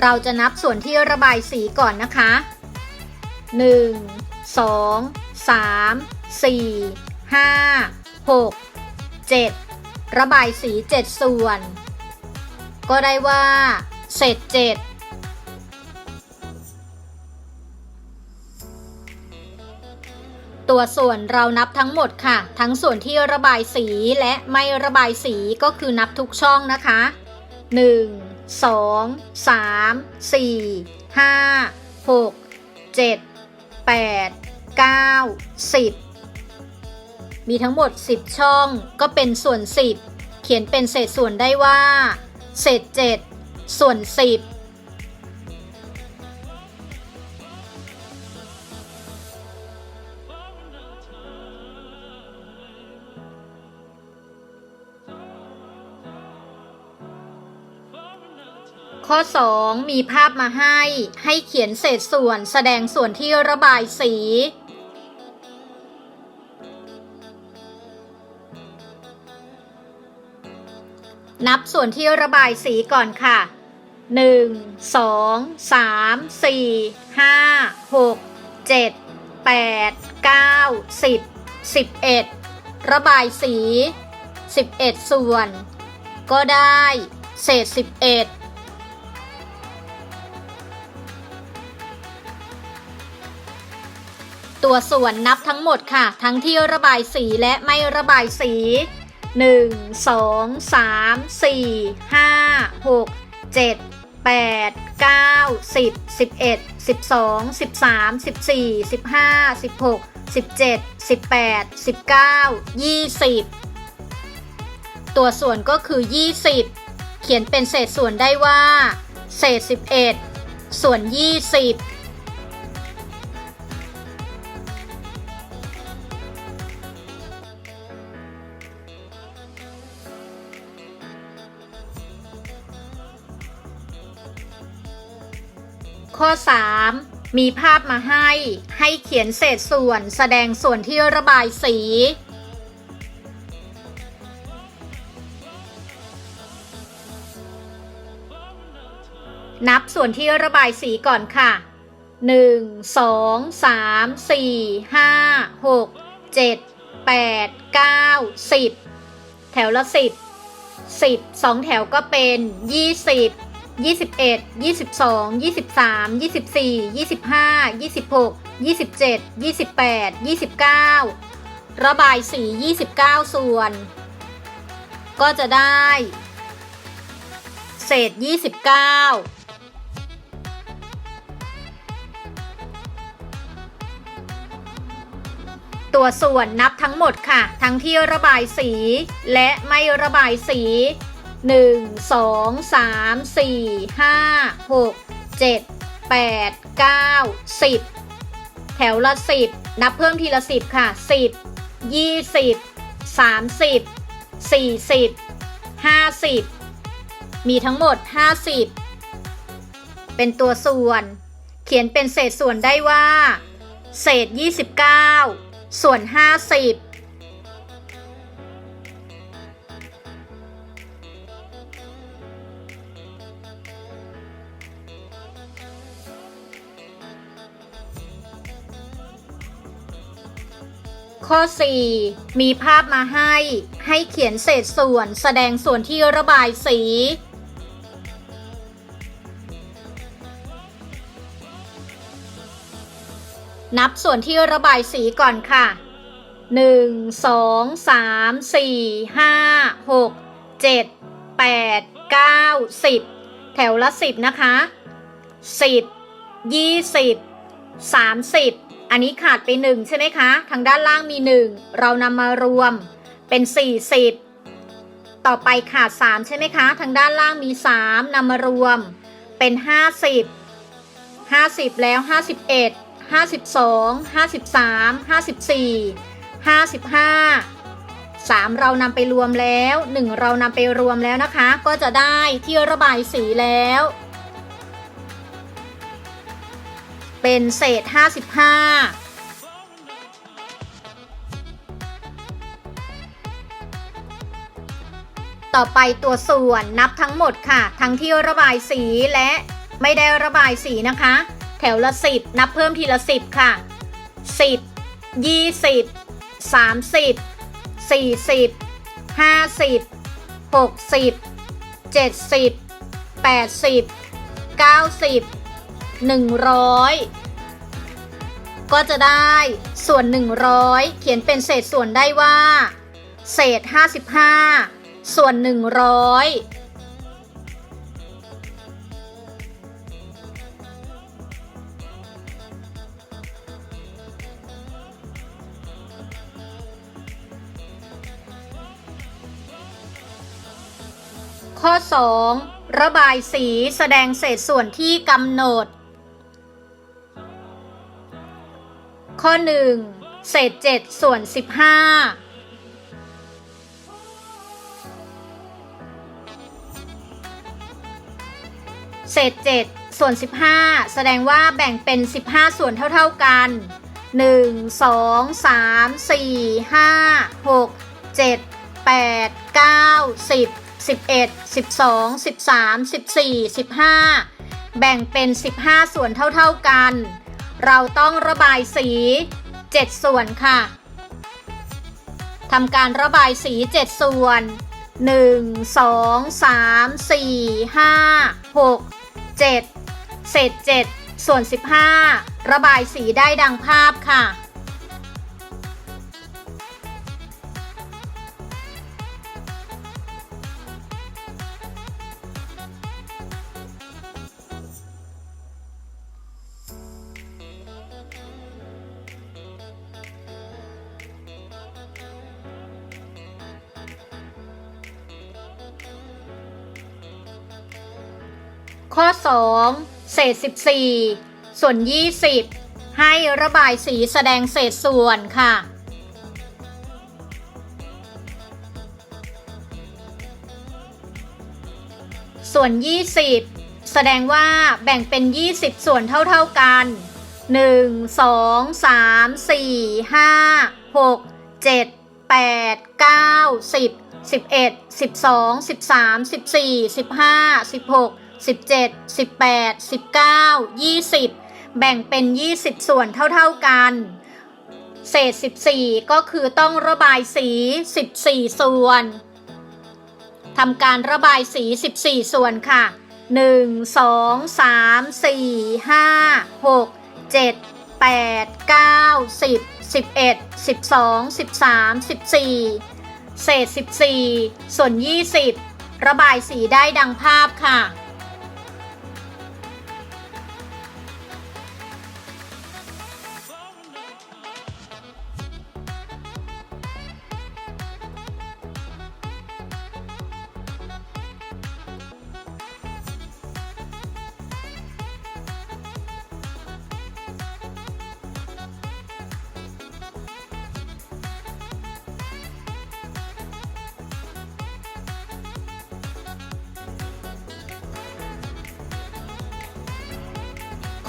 เราจะนับส่วนที่ระบายสีก่อนนะคะ 1 2 3 4 5 6 7 ระบายสี 7 ส่วน ก็ได้ว่า เศษ7ตัวส่วนเรานับทั้งหมดค่ะ ทั้งส่วนที่ระบายสีและไม่ระบายสีก็คือนับทุกช่องนะคะ 1 2 3 4 5 6 7 8 9 10มีทั้งหมด 10 ช่องก็เป็นส่วน 10 เขียนเป็นเศษส่วนได้ว่า เศษ 7 ส่วน 10 ข้อ 2 มีภาพมาให้ ให้เขียนเศษส่วนแสดงส่วนที่ระบายสี นับส่วนที่ระบายสีก่อนค่ะ 1 2 3 4 5 6 7 8 9 10 11 ระบายสี 11 ส่วน ก็ได้ เศษ 11 ตัวส่วนนับทั้งหมดค่ะ ทั้งที่ระบายสีและไม่ระบายสี 1 2 3 4 5 6 7 8 9 10 11 12 13 14 15 16 17 18 19 20 ตัวส่วนก็คือ 20 เขียนเป็นเศษส่วนได้ว่า เศษ 11 ส่วน 20 ข้อ 3 มีภาพมาให้ ให้เขียนเศษส่วนแสดงส่วนที่ระบายสี นับส่วนที่ระบายสีก่อนค่ะ 1 2 3 4 5 6 7 8 9 10 แถวละ 10 10 2 แถวก็เป็น 20 21 22 23 24 25 26 27 28 29ระบายสี29ส่วน ก็จะได้ เศษ29ตัวส่วนนับทั้งหมดค่ะ ทั้งที่ระบายสีและไม่ระบายสี 1 2 3 4 5 6 7 8 9 10แถวละ10นับเพิ่มทีละ10ค่ะ10 20 30 40 50มีทั้งหมด50เป็นตัวส่วน เขียนเป็นเศษส่วนได้ว่า เศษ 29 ส่วน 50 ข้อ 4 มีภาพมาให้ ให้เขียนเศษส่วนแสดงส่วนที่ระบายสี นับส่วนที่ระบายสีก่อนค่ะ 1 2 3 4 5 6 7 8 9 10 แถวละ 10 นะคะ 10 20 30 อันนี้ขาดไป1ใช่ไหมคะ ทางด้านล่างมี1เรานำมารวมเป็น 40 ต่อไปขาด 3 ใช่ไหมคะ ทางด้านล่างมี 3นำมารวมเป็น 50 50 แล้ว 51 52 53 54 55 3 เรานำไปรวมแล้ว 1 เรานำไปรวมแล้วนะคะ ก็จะได้ที่ระบายสีแล้ว เป็นเศษ 55ต่อไปตัวส่วนนับทั้งหมดค่ะ ทั้งที่ระบายสีและไม่ได้ระบายสีนะคะ แถวละสิบนับเพิ่มทีละสิบค่ะสิบยี่สิบสามสิ บสี่สิบห้าสิบหกสิบเจ็ดสิบแปดสิบเก้าสิบหนึ่งร้อยก็จะได้ส่วน 100 เขียนเป็นเศษส่วนได้ว่า เศษ 55 ส่วน 100ข้อ 2 ระบายสีแสดงเศษส่วนที่กำหนด ข้อ 1 เศษ 7 ส่วน 15เศษ7ส่วน 15 แสดงว่าแบ่งเป็น 15 ส่วนเท่า ๆกัน 1 2 3 4 5 6 7 8 9 10 11 12 13 14 15 แบ่งเป็น 15 ส่วนเท่า ๆกัน เราต้องระบายสี 7 ส่วนค่ะทำการระบายสี 7 ส่วน 1 2 3 4 5 6 7 เศษ 7 ส่วน 15 ระบายสีได้ดังภาพค่ะ ข้อ 2 เศษ 14 ส่วน 20 ให้ระบายสีแสดงเศษส่วนค่ะส่วน 20 แสดงว่าแบ่งเป็น 20 ส่วนเท่าๆกัน 1 2 3 4 5 6 7 8 9 10 11 12 13 14 15 16 17 18 19 20 แบ่งเป็น 20 ส่วนเท่าๆกัน เศษ 14 ก็คือต้องระบายสี 14 ส่วนทำการระบายสี 14 ส่วนค่ะ 1 2 3 4 5 6 7 8 9 10 11 12 13 14 เศษ 14 ส่วน 20 ระบายสีได้ดังภาพค่ะ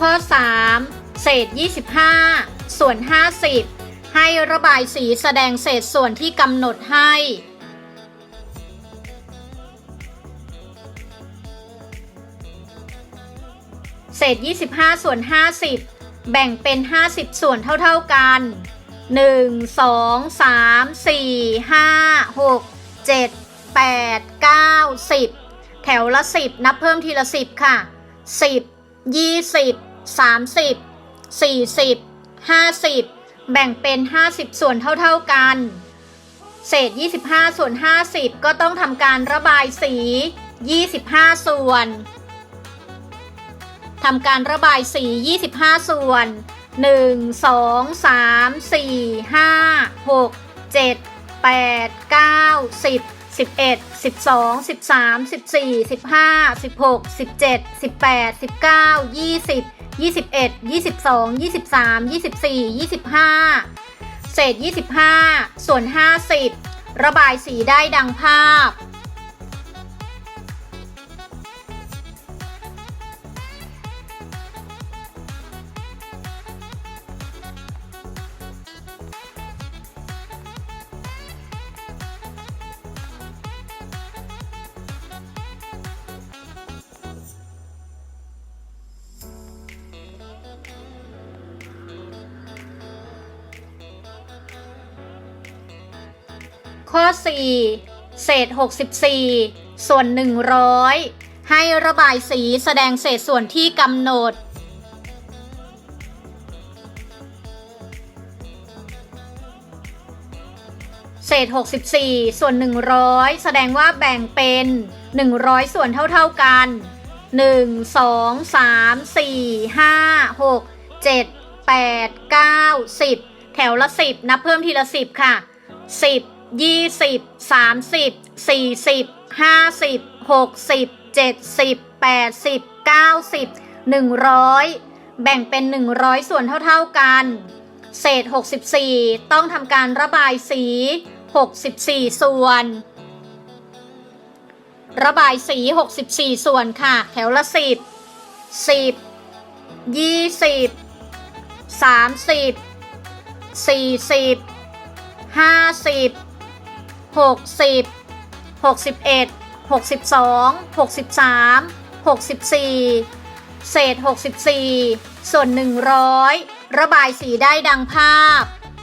ข้อ 3 เศษ 25 ส่วน 50 ให้ระบายสีแสดงเศษส่วนที่กำหนดให้ เศษ 25 ส่วน 50 แบ่งเป็น 50 ส่วนเท่า ๆกัน 1 2 3 4 5 6 7 8 9 10 แถวละ 10 นับเพิ่มทีละ 10 ค่ะ 10 20 30 40 50 แบ่งเป็น 50 ส่วนเท่าๆกัน เศษ 25 ส่วน 50 ก็ต้องทำการระบายสี 25 ส่วนทำการระบายสี 25 ส่วน 1 2 3 4 5 6 7 8 9 10 11 12 13 14 15 16 17 18 19 20 21 22 23 24 25 เศษ 25 ส่วน 50 ระบายสีได้ดังภาพ ข้อ 4 เศษ 64 ส่วน 100 ให้ระบายสีแสดงเศษส่วนที่กำหนด เศษ 64 ส่วน 100 แสดงว่าแบ่งเป็น 100 ส่วนเท่าๆกัน 1 2 3 4 5 6 7 8 9 10 แถวละ 10 นับเพิ่มทีละ 10 ค่ะ 10 20 30 40 50 60 70 80 90 100แบ่งเป็น100ส่วนเท่าๆกัน เศษ64ต้องทำการระบายสี64ส่วน ระบายสี64ส่วนค่ะ แถวละ10 10 20 30 40 50 60 61 62 63 64 เศษ 64 ส่วน 100 ระบายสีได้ดังภาพ